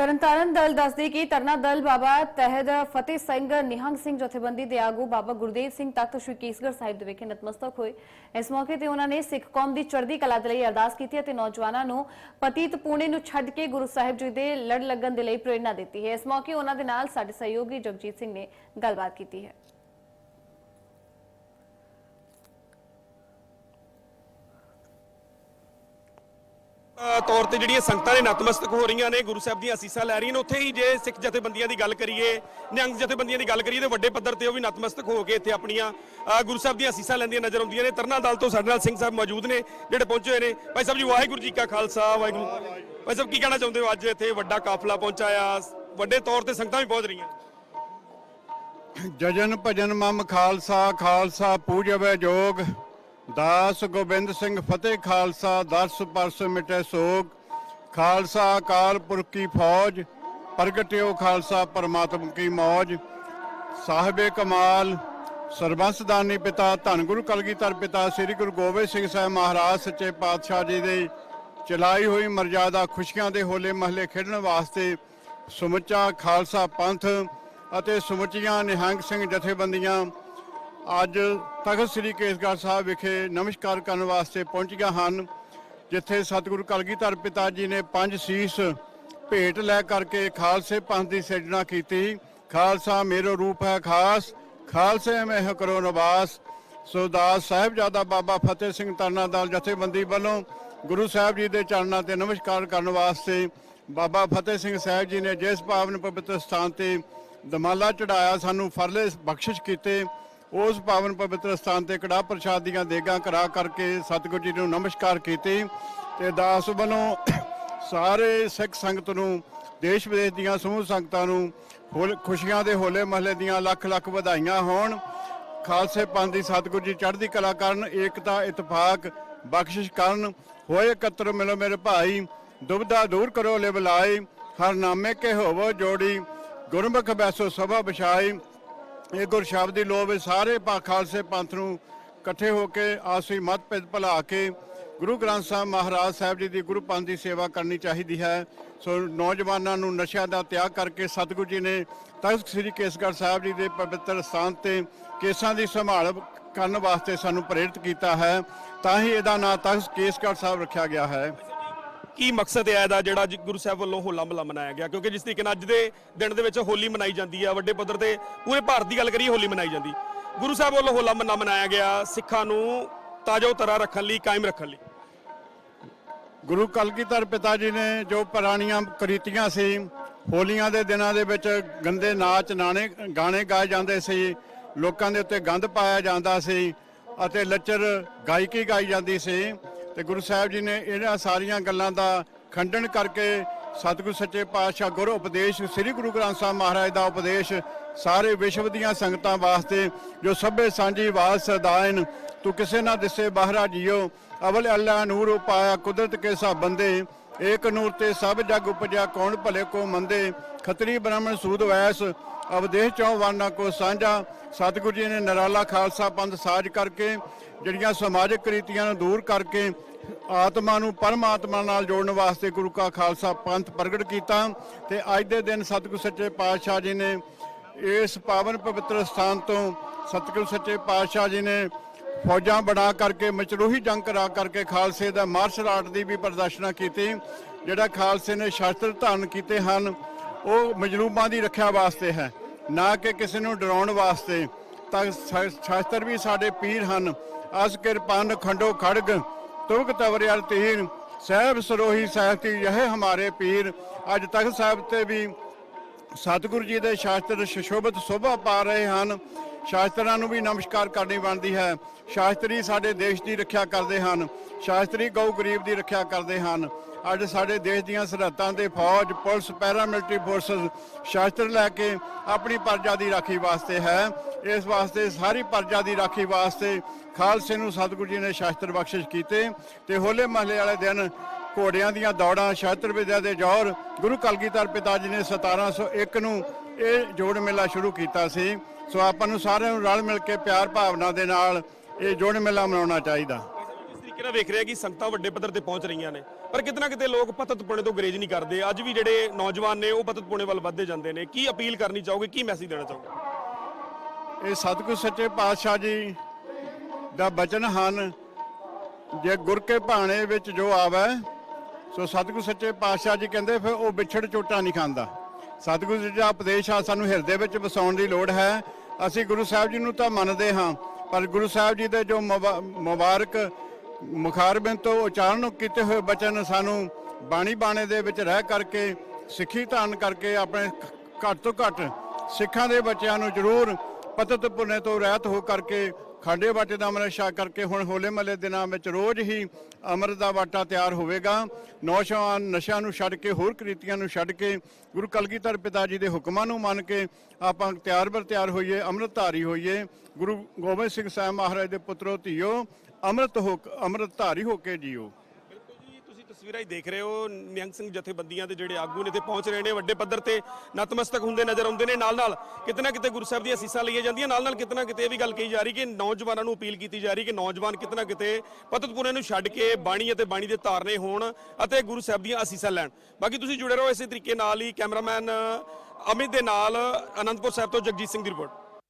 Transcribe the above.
ਤਰਨਤਾਰਨ ਦਲ ਦੱਸਦੇ ਕਿ ਤਰਨਾ ਦਲ ਬਾਬਾ ਤਹਿਦ ਫਤਿਹ ਸਿੰਘ ਨਿਹੰਗ ਸਿੰਘ ਜਥੇਬੰਦੀ ਦੇ ਆਗੂ ਬਾਬਾ ਗੁਰਦੇਵ ਸਿੰਘ ਤਖਤ ਸ਼੍ਰੀ ਕੇਸਗੜ੍ਹ ਸਾਹਿਬ ਦੇ ਵਿਖੇ ਨਤਮਸਤਕ ਹੋਏ। ਇਸ ਮੌਕੇ ਤੇ ਉਹਨਾਂ ਨੇ ਸਿੱਖ ਕੌਮ ਦੀ ਚੜ੍ਹਦੀ ਕਲਾ ਦੇ ਲਈ ਅਰਦਾਸ ਕੀਤੀ ਅਤੇ ਨੌਜਵਾਨਾਂ ਨੂੰ ਪਤੀਤ ਪੂਣੇ ਨੂੰ ਛੱਡ ਕੇ ਗੁਰੂ ਸਾਹਿਬ ਜੀ ਦੇ ਲੜ ਲੱਗਣ ਦੇ ਲਈ ਪ੍ਰੇਰਣਾ ਦਿੱਤੀ ਹੈ। ਇਸ ਮੌਕੇ ਉਹਨਾਂ ਦੇ ਨਾਲ ਸਾਡੇ ਸਹਿਯੋਗੀ ਜਗਜੀਤ ਸਿੰਘ ਨੇ ਗੱਲਬਾਤ ਕੀਤੀ ਹੈ। ਤੌਰ ਤੇ ਜਿਹੜੀਆਂ ਸੰਗਤਾਂ ਨੇ ਨਤਮਸਤਕ ਹੋ ਰਹੀਆਂ ਨੇ, ਗੁਰੂ ਸਾਹਿਬ ਦੀਆਂ ਅਸੀਸਾਂ ਲੈ ਰਹੀਆਂ ਨੇ, ਉੱਥੇ ਹੀ ਜੇ ਸਿੱਖ ਜਥੇਬੰਦੀਆਂ ਦੀ ਗੱਲ ਕਰੀਏ, ਨਿਹੰਗ ਜਥੇਬੰਦੀਆਂ ਦੀ ਗੱਲ ਕਰੀਏ, ਤੇ ਵੱਡੇ ਪੱਧਰ ਤੇ ਉਹ ਵੀ ਨਤਮਸਤਕ ਹੋ ਕੇ ਇੱਥੇ ਆਪਣੀਆਂ ਗੁਰੂ ਸਾਹਿਬ ਦੀਆਂ ਅਸੀਸਾਂ ਲੈਂਦੀਆਂ ਨਜ਼ਰ ਆਉਂਦੀਆਂ ਨੇ। ਤਰਨਾ ਦਲ ਤੋਂ ਸਾਡੇ ਨਾਲ ਸਿੰਘ ਸਾਹਿਬ ਮੌਜੂਦ ਨੇ, ਜਿਹੜੇ ਪਹੁੰਚੇ ਹੋਏ ਨੇ। ਭਾਈ ਸਾਹਿਬ ਜੀ, ਵਾਹਿਗੁਰੂ ਜੀ ਕਾ ਖਾਲਸਾ, ਵਾਹਿਗੁਰੂ ਭਾਈ ਸਾਹਿਬ, ਕੀ ਕਹਿਣਾ ਚਾਹੁੰਦੇ ਹੋ? ਅੱਜ ਇੱਥੇ ਵੱਡਾ ਕਾਫਲਾ ਪਹੁੰਚਾਇਆ, ਵੱਡੇ ਤੌਰ ਤੇ ਸੰਗਤਾਂ ਵੀ ਪਹੁੰਚ ਰਹੀਆਂ। ਜਜਨ ਭਜਨ ਮਮ ਖਾਲਸਾ ਖਾਲਸਾ ਪੂਜਵੇ ਜੋਗ। ਦਾਸ ਗੋਬਿੰਦ ਸਿੰਘ ਫਤਿਹ ਖਾਲਸਾ, ਦਰਸ ਪਰਸ ਮਿਟੇ ਸੋਗ। ਖਾਲਸਾ ਅਕਾਲ ਪੁਰਖ ਕੀ ਫੌਜ, ਪ੍ਰਗਟਿਓ ਖਾਲਸਾ ਪਰਮਾਤਮ ਕੀ ਮੌਜ। ਸਾਹਿਬੇ ਕਮਾਲ, ਸਰਬੰਸਦਾਨੀ ਪਿਤਾ, ਧੰਨ ਗੁਰੂ ਕਲਗੀਧਰ ਪਿਤਾ, ਸ੍ਰੀ ਗੁਰੂ ਗੋਬਿੰਦ ਸਿੰਘ ਸਾਹਿਬ ਮਹਾਰਾਜ, ਸੱਚੇ ਪਾਤਸ਼ਾਹ ਜੀ ਦੇ ਚਲਾਈ ਹੋਈ ਮਰਜ਼ਾਦਾ ਖੁਸ਼ੀਆਂ ਦੇ ਹੋਲੇ ਮਹੱਲੇ ਖੇਡਣ ਵਾਸਤੇ ਸਮੁੱਚਾ ਖਾਲਸਾ ਪੰਥ ਅਤੇ ਸਮੁੱਚੀਆਂ ਨਿਹੰਗ ਸਿੰਘ ਜਥੇਬੰਦੀਆਂ ਅੱਜ ਤਖਤ ਸ੍ਰੀ ਕੇਸਗੜ੍ਹ ਸਾਹਿਬ ਵਿਖੇ ਨਮਸਕਾਰ ਕਰਨ ਵਾਸਤੇ ਪਹੁੰਚੀਆਂ ਹਨ, ਜਿੱਥੇ ਸਤਿਗੁਰੂ ਕਲਗੀਧਰ ਪਿਤਾ ਜੀ ਨੇ ਪੰਜ ਸੀਸ ਭੇਟ ਲੈ ਕਰਕੇ ਖਾਲਸੇ ਪੰਥ ਦੀ ਸਿਰਜਣਾ ਕੀਤੀ। ਖਾਲਸਾ ਮੇਰੋ ਰੂਪ ਹੈ ਖਾਸ, ਖਾਲਸੇ ਮੈਂ ਕਰੋ ਨਿਵਾਸ। ਸੋ ਦਾਸ ਸਾਹਿਬਜ਼ਾਦਾ ਬਾਬਾ ਫਤਿਹ ਸਿੰਘ ਤਰਨਾ ਦਲ ਜਥੇਬੰਦੀ ਵੱਲੋਂ ਗੁਰੂ ਸਾਹਿਬ ਜੀ ਦੇ ਚਰਨਾਂ ਤੇ ਨਮਸਕਾਰ ਕਰਨ ਵਾਸਤੇ ਬਾਬਾ ਫਤਿਹ ਸਿੰਘ ਸਾਹਿਬ ਜੀ ਨੇ ਜਿਸ ਪਾਵਨ ਪਵਿੱਤਰ ਸਥਾਨ ਤੇ ਦਮਾਲਾ ਚੜਾਇਆ ਸਾਨੂੰ ਫਰਲੇ ਬਖਸ਼ਿਸ਼ ਕੀਤੇ। ਉਸ ਪਾਵਨ ਪਵਿੱਤਰ ਸਥਾਨ ਤੇ ਕੜਾ ਪ੍ਰਸ਼ਾਦ ਦੀਆਂ ਦੇਗਾਂ ਕਰਾ ਕਰਕੇ ਸਤਿਗੁਰੂ ਜੀ ਨੂੰ ਨਮਸਕਾਰ ਕੀਤੀ ਤੇ ਦਾਸ ਵੱਲੋਂ ਸਾਰੇ ਸਿੱਖ ਸੰਗਤ ਨੂੰ, ਦੇਸ਼ ਵਿਦੇਸ਼ ਦੀਆਂ ਸਮੂਹ ਸੰਗਤਾਂ ਨੂੰ ਹੋਲ- ਖੁਸ਼ੀਆਂ ਦੇ ਹੋਲੇ ਮਹੱਲੇ ਦੀਆਂ ਲੱਖ ਲੱਖ ਵਧਾਈਆਂ ਹੋਣ। ਖਾਲਸੇ ਪੰਥ ਦੀ ਸਤਿਗੁਰੂ ਜੀ ਚੜ੍ਹਦੀ ਕਲਾ ਕਰਨ, ਏਕਤਾ, ਇਤਫਾਕ, ਬਖਸ਼ਿਸ਼ ਕਰਨ। ਹੋਏ ਇਕੱਤਰ, ਮਿਲੋ ਮੇਰੇ ਭਾਈ ਦੁਬਦਾ ਦੂਰ ਕਰੋ ਲਿਵ ਲਾਈ। ਹਰ ਨਾਮੇ ਕੇ ਹੋਵੋ ਜੋੜੀ, ਗੁਰਮੁਖ ਬੈਸੋ ਸਭਾ ਵਿਛਾਈ। ਇਹ ਗੁਰ ਸ਼ਬਦ ਦੀ ਲੋਭ ਸਾਰੇ ਪਾ ਖਾਲਸੇ ਪੰਥ ਨੂੰ ਇਕੱਠੇ ਹੋ ਕੇ ਆਸੀ ਮਤਭੇਦ ਭੁਲਾ ਕੇ ਗੁਰੂ ਗ੍ਰੰਥ ਸਾਹਿਬ ਮਹਾਰਾਜ ਸਾਹਿਬ ਜੀ ਦੀ ਗੁਰੂ ਪੰਥ ਦੀ ਸੇਵਾ ਕਰਨੀ ਚਾਹੀਦੀ ਹੈ। ਸੋ ਨੌਜਵਾਨਾਂ ਨੂੰ ਨਸ਼ਿਆਂ ਦਾ ਤਿਆਗ ਕਰਕੇ ਸਤਿਗੁਰੂ ਜੀ ਨੇ ਤਖਤ ਸ੍ਰੀ ਕੇਸਗੜ੍ਹ ਸਾਹਿਬ ਜੀ ਦੇ ਪਵਿੱਤਰ ਸਥਾਨ ਤੇ ਕੇਸਾਂ ਦੀ ਸੰਭਾਲ ਕਰਨ ਵਾਸਤੇ ਸਾਨੂੰ ਪ੍ਰੇਰਿਤ ਕੀਤਾ ਹੈ, ਤਾਂ ਹੀ ਇਹਦਾ ਨਾਂ ਤਖਤ ਕੇਸਗੜ੍ਹ ਸਾਹਿਬ ਰੱਖਿਆ ਗਿਆ ਹੈ। ਕੀ ਮਕਸਦ ਹੈ ਇਹਦਾ ਜਿਹੜਾ ਅੱਜ ਗੁਰੂ ਸਾਹਿਬ ਵੱਲੋਂ ਹੋਲਾ ਮਹੱਲਾ ਮਨਾਇਆ ਗਿਆ? ਕਿਉਂਕਿ ਜਿਸ ਤਰੀਕੇ ਨਾਲ ਅੱਜ ਦੇ ਦਿਨ ਦੇ ਵਿੱਚ ਹੋਲੀ ਮਨਾਈ ਜਾਂਦੀ ਹੈ ਵੱਡੇ ਪੱਧਰ ਤੇ ਪੂਰੇ ਭਾਰਤ ਦੀ ਗੱਲ ਕਰੀਏ, ਹੋਲੀ ਮਨਾਈ ਜਾਂਦੀ। ਗੁਰੂ ਸਾਹਿਬ ਵੱਲੋਂ ਹੋਲਾ ਮਹੱਲਾ ਮਨਾਇਆ ਗਿਆ, ਸਿੱਖਾਂ ਨੂੰ ਤਾਜੋ ਤਰਾ ਰੱਖਣ ਲਈ, ਕਾਇਮ ਰੱਖਣ ਲਈ। ਗੁਰੂ ਕਲਗੀਧਰ ਪਿਤਾ ਜੀ ਨੇ ਜੋ ਪੁਰਾਣੀਆਂ ਕ੍ਰਿਤੀਆਂ ਸੀ, ਹੋਲੀਆਂ ਦੇ ਦਿਨਾਂ ਦੇ ਵਿੱਚ ਗੰਦੇ ਨਾਚ, ਨਾਣੇ, ਗਾਣੇ ਗਾਏ ਜਾਂਦੇ ਸੀ, ਲੋਕਾਂ ਦੇ ਉੱਤੇ ਗੰਦ ਪਾਇਆ ਜਾਂਦਾ ਸੀ ਅਤੇ ਲੱਚਰ ਗਾਇਕੀ ਗਾਈ ਜਾਂਦੀ ਸੀ। ਤੇ ਗੁਰੂ ਸਾਹਿਬ ਜੀ ਨੇ ਇਹਨਾਂ ਸਾਰੀਆਂ ਗੱਲਾਂ ਦਾ ਖੰਡਨ ਕਰਕੇ ਸਤਿਗੁਰੂ ਸੱਚੇ ਪਾਤਸ਼ਾਹ ਗੁਰ ਉਪਦੇਸ਼ ਸ੍ਰੀ ਗੁਰੂ ਗ੍ਰੰਥ ਸਾਹਿਬ ਮਹਾਰਾਜ ਦਾ ਉਪਦੇਸ਼ ਸਾਰੇ ਵਿਸ਼ਵ ਦੀਆਂ ਸੰਗਤਾਂ ਵਾਸਤੇ ਜੋ ਸਭੇ ਸਾਂਝੀ ਆਵਾਜ਼ ਸਦਾਇਨ ਤੂੰ ਕਿਸੇ ਨਾ ਦਿਸੇ ਬਾਹਰਾ ਜੀਓ, ਅਵਲ ਅੱਲਾ ਨੂਰ ਉਪਾਇਆ ਕੁਦਰਤ ਕੇ ਸਭ ਬੰਦੇ। ਏਕ ਨੂਰ ਤੇ ਸਭ ਜਗ ਉਪਜਾ ਕੌਣ ਭਲੇ ਕੋ ਮੰਦੇ? ਖਤਰੀ ਬ੍ਰਾਹਮਣ ਸੂਦ ਵੈਸ ਅਵਦੇਸ਼ ਚੋਂ ਵਾਨਾ ਕੋ ਸਾਂਝਾ। ਸਤਿਗੁਰੂ ਜੀ ਨੇ ਨਰਾਲਾ ਖਾਲਸਾ ਪੰਥ ਸਾਜ ਕਰਕੇ, ਜਿਹੜੀਆਂ ਸਮਾਜਿਕ ਕ੍ਰੀਤੀਆਂ ਨੂੰ ਦੂਰ ਕਰਕੇ ਆਤਮਾ ਨੂੰ ਪਰਮਾਤਮਾ ਨਾਲ ਜੋੜਨ ਵਾਸਤੇ ਗੁਰੂ ਕਾ ਖਾਲਸਾ ਪੰਥ ਪ੍ਰਗਟ ਕੀਤਾ ਤੇ ਅੱਜ ਦੇ ਦਿਨ ਸਤਿਗੁਰੂ ਸੱਚੇ ਪਾਤਸ਼ਾਹ ਜੀ ਨੇ ਇਸ ਪਾਵਨ ਪਵਿੱਤਰ ਸਥਾਨ ਤੋਂ ਸਤਿਗੁਰੂ ਸੱਚੇ ਪਾਤਸ਼ਾਹ ਜੀ ਨੇ ਫੌਜਾਂ ਬਣਾ ਕਰਕੇ, ਮਚਰੂਹੀ ਜੰਗ ਕਰਾ ਕਰਕੇ ਖਾਲਸੇ ਦਾ ਮਾਰਸ਼ਲ ਆਰਟ ਦੀ ਵੀ ਪ੍ਰਦਰਸ਼ਨਾ ਕੀਤੀ, ਜਿਹੜਾ ਖਾਲਸੇ ਨੇ ਸ਼ਸਤਰ ਧਾਰਨ ਕੀਤੇ ਹਨ, ਉਹ ਮਜ਼ਲੂਬਾਂ ਦੀ ਰੱਖਿਆ ਵਾਸਤੇ ਹੈ। ਨਾ ਕਿ ਕਿਸੇ ਨੂੰ ਡਰਾਉਣ ਵਾਸਤੇ। ਤਾਂ ਸ਼- ਸ਼ਸਤਰ ਵੀ ਸਾਡੇ ਪੀਰ ਹਨ। ਅਸ ਕਿਰਪਾਨ ਖੰਡੋ, ਖੜਗ ਤੁਗ ਤਵਰਿਆਲ ਤੀਰ, ਸਹਿਬ, ਸਰੋਹੀ ਸਾਹਿਬਤੀ ਇਹ ਹਮਾਰੇ ਪੀਰ। ਅੱਜ ਤਖਤ ਸਾਹਿਬ ਤੇ ਵੀ ਸਤਿਗੁਰੂ ਜੀ ਦੇ ਸ਼ਾਸਤਰ ਸ਼ਸ਼ੋਭਤ ਸ਼ੋਭਾ ਪਾ ਰਹੇ ਹਨ। ਸ਼ਾਸਤਰਾਂ ਨੂੰ ਵੀ ਨਮਸਕਾਰ ਕਰਨੀ ਬਣਦੀ ਹੈ। ਸ਼ਾਸਤਰੀ ਸਾਡੇ ਦੇਸ਼ ਦੀ ਰੱਖਿਆ ਕਰਦੇ ਹਨ। ਸ਼ਾਸਤਰੀ ਗਊ ਗਰੀਬ ਦੀ ਰੱਖਿਆ ਕਰਦੇ ਹਨ। ਅੱਜ ਸਾਡੇ ਦੇਸ਼ ਦੀਆਂ ਸਰਹੱਦਾਂ ਤੇ ਫੌਜ, ਪੁਲਿਸ, ਪੈਰਾਮਿਲਟਰੀ ਫੋਰਸਸ ਸ਼ਾਸਤਰ ਲੈ ਕੇ ਆਪਣੀ ਪਰਜਾ ਦੀ ਰਾਖੀ ਵਾਸਤੇ ਹੈ। ਇਸ ਵਾਸਤੇ ਸਾਰੀ ਪਰਜਾ ਦੀ ਰਾਖੀ ਵਾਸਤੇ ਖਾਲਸੇ ਨੂੰ ਸਤਿਗੁਰੂ ਜੀ ਨੇ ਸ਼ਾਸਤਰ ਬਖਸ਼ਿਸ਼ ਕੀਤੇ ਤੇ ਹੋਲੇ ਮਹੱਲੇ ਵਾਲੇ ਦਿਨ ਘੋੜਿਆਂ ਦੀਆਂ ਦੌੜਾਂ, ਸ਼ਾਸਤਰ ਵਿਦਿਆ ਦੇ ਜ਼ੋਰ ਗੁਰੂ ਕਲਗੀਧਰ ਪਿਤਾ ਜੀ ਨੇ 1701 ਨੂੰ ਇਹ ਜੋੜ ਮੇਲਾ ਸ਼ੁਰੂ ਕੀਤਾ ਸੀ। ਸੋ ਆਪਾਂ ਨੂੰ ਸਾਰਿਆਂ ਨੂੰ ਰਲ ਮਿਲ ਕੇ ਪਿਆਰ ਭਾਵਨਾ ਦੇ ਨਾਲ ਇਹ ਜੋੜ ਮੇਲਾ ਮਨਾਉਣਾ ਚਾਹੀਦਾ। ਇਸ ਤਰੀਕੇ ਕਿਹੜਾ ਵੇਖ ਰਿਹਾ ਕਿ ਸੰਗਤਾਂ ਵੱਡੇ ਪੱਧਰ ਤੇ ਪਹੁੰਚ ਰਹੀਆਂ ਨੇ ਪਰ ਕਿਤਨਾ ਕਿਤੇ ਲੋਕ ਪਤਤ ਪੁਣੇ ਤੋਂ ਗਰੇਜ ਨਹੀਂ ਕਰਦੇ। ਅੱਜ ਵੀ ਜਿਹੜੇ ਨੌਜਵਾਨ ਨੇ ਉਹ ਪਤਤ ਪੁਣੇ ਵੱਲ ਵੱਧਦੇ ਜਾਂਦੇ ਨੇ। ਕੀ ਅਪੀਲ ਕਰਨੀ ਚਾਹੋਗੇ? ਕੀ ਮੈਸੇਜ ਦੇਣਾ ਚਾਹੋਗੇ? ਇਹ ਸਤਿਗੁਰ ਸੱਚੇ ਪਾਤਸ਼ਾਹ ਜੀ ਦਾ ਬਚਨ ਹਨ ਜੇ ਗੁਰ ਕੇ ਭਾਣੇ ਵਿੱਚ ਜੋ ਆਵੇ ਸੋ ਸਤਿਗੁਰ ਸੱਚੇ ਪਾਤਸ਼ਾਹ ਜੀ ਕਹਿੰਦੇ ਫਿਰ ਉਹ ਵਿਛੜ ਚੋਟਾ ਨਹੀਂ ਖਾਂਦਾ। ਸਤਿਗੁਰ ਜੀ ਦਾ ਉਪਦੇਸ਼ ਆ ਸਾਨੂੰ ਹਿਰਦੇ ਵਿੱਚ ਵਸਾਉਣ ਦੀ ਲੋੜ ਹੈ। ਅਸੀਂ ਗੁਰੂ ਸਾਹਿਬ ਜੀ ਨੂੰ ਤਾਂ ਮੰਨਦੇ ਹਾਂ, ਪਰ ਗੁਰੂ ਸਾਹਿਬ ਜੀ ਦੇ ਜੋ ਮੁਬਾ- ਮੁਬਾਰਕ ਮੁਖਾਰਬਿੰਦ ਤੋਂ ਉਚਾਰਨ ਕੀਤੇ ਹੋਏ ਬਚਨ ਸਾਨੂੰ ਬਾਣੀ ਬਾਣੇ ਦੇ ਵਿੱਚ ਰਹਿ ਕਰਕੇ, ਸਿੱਖੀ ਧਾਰਨ ਕਰਕੇ ਆਪਣੇ ਘੱਟ ਤੋਂ ਘੱਟ ਸਿੱਖਾਂ ਦੇ ਬੱਚਿਆਂ ਨੂੰ ਜ਼ਰੂਰ ਪਤਤ ਪੁਨੇ ਤੋਂ ਰਹਿਤ ਹੋ ਕਰਕੇ ਖਾਂਡੇ ਬਾਟੇ ਦਾ ਅੰਮ੍ਰਿਤ ਛਕ ਕਰਕੇ ਹੁਣ ਹੋਲੇ ਮਹੱਲੇ ਦਿਨਾਂ ਵਿੱਚ ਰੋਜ਼ ਹੀ ਅੰਮ੍ਰਿਤ ਦਾ ਬਾਟਾ ਤਿਆਰ ਹੋਵੇਗਾ। ਨੌਜਵਾਨ ਨਸ਼ਿਆਂ ਨੂੰ ਛੱਡ ਕੇ, ਹੋਰ ਕ੍ਰਿਤੀਆਂ ਨੂੰ ਛੱਡ ਕੇ, ਗੁਰੂ ਕਲਗੀਧਰ ਪਿਤਾ ਜੀ ਦੇ ਹੁਕਮਾਂ ਨੂੰ ਮੰਨ ਕੇ ਆਪਾਂ ਤਿਆਰ ਬਰ ਤਿਆਰ ਹੋਈਏ ਅੰਮ੍ਰਿਤਧਾਰੀ ਹੋਈਏ। ਗੁਰੂ ਗੋਬਿੰਦ ਸਿੰਘ ਸਾਹਿਬ ਮਹਾਰਾਜ ਦੇ ਪੁੱਤਰੋ, ਧੀਓ, ਅੰਮ੍ਰਿਤ ਹੋ, ਅੰਮ੍ਰਿਤ ਧਾਰੀ ਹੋ ਕੇ ਜੀਓ। ਤਸਵੀਰਾਂ ਹੀ ਦੇਖ ਰਹੇ ਹੋ। ਨਿਹੰਗ ਸਿੰਘ ਜਥੇਬੰਦੀਆਂ ਦੇ ਜਿਹੜੇ ਆਗੂ ਨੇ ਤੇ ਪਹੁੰਚ ਰਹੇ ਨੇ। ਵੱਡੇ ਪੱਧਰ ਤੇ ਨਤਮਸਤਕ ਹੁੰਦੇ ਨਜ਼ਰ ਆਉਂਦੇ ਨੇ। ਨਾਲ ਨਾਲ ਕਿਤੇ ਨਾ ਕਿਤੇ ਗੁਰੂ ਸਾਹਿਬ ਦੀਆਂ ਅਸੀਸਾਂ ਲਈਆਂ ਜਾਂਦੀਆਂ। ਨਾਲ ਨਾਲ ਕਿਤੇ ਨਾ ਕਿਤੇ ਇਹ ਵੀ ਗੱਲ ਕਹੀ ਜਾ ਰਹੀ ਕਿ ਨੌਜਵਾਨਾਂ ਨੂੰ ਅਪੀਲ ਕੀਤੀ ਜਾ ਰਹੀ ਕਿ ਨੌਜਵਾਨ ਕਿਤੇ ਨਾ ਕਿਤੇ ਪਤਤਪੁਰੇ ਨੂੰ ਛੱਡ ਕੇ ਬਾਣੀ ਅਤੇ ਬਾਣੀ ਦੇ ਧਾਰਨੇ ਹੋਣ ਅਤੇ ਗੁਰੂ ਸਾਹਿਬ ਦੀਆਂ ਅਸੀਸਾਂ ਲੈਣ। ਬਾਕੀ ਤੁਸੀਂ ਜੁੜੇ ਰਹੋ ਇਸੇ ਤਰੀਕੇ ਨਾਲ ਹੀ ਕੈਮਰਾਮੈਨ ਅਮਿਤ ਦੇ ਨਾਲ ਅਨੰਦਪੁਰ ਸਾਹਿਬ ਤੋਂ ਜਗਜੀਤ ਸਿੰਘ ਦੀ ਰਿਪੋਰਟ।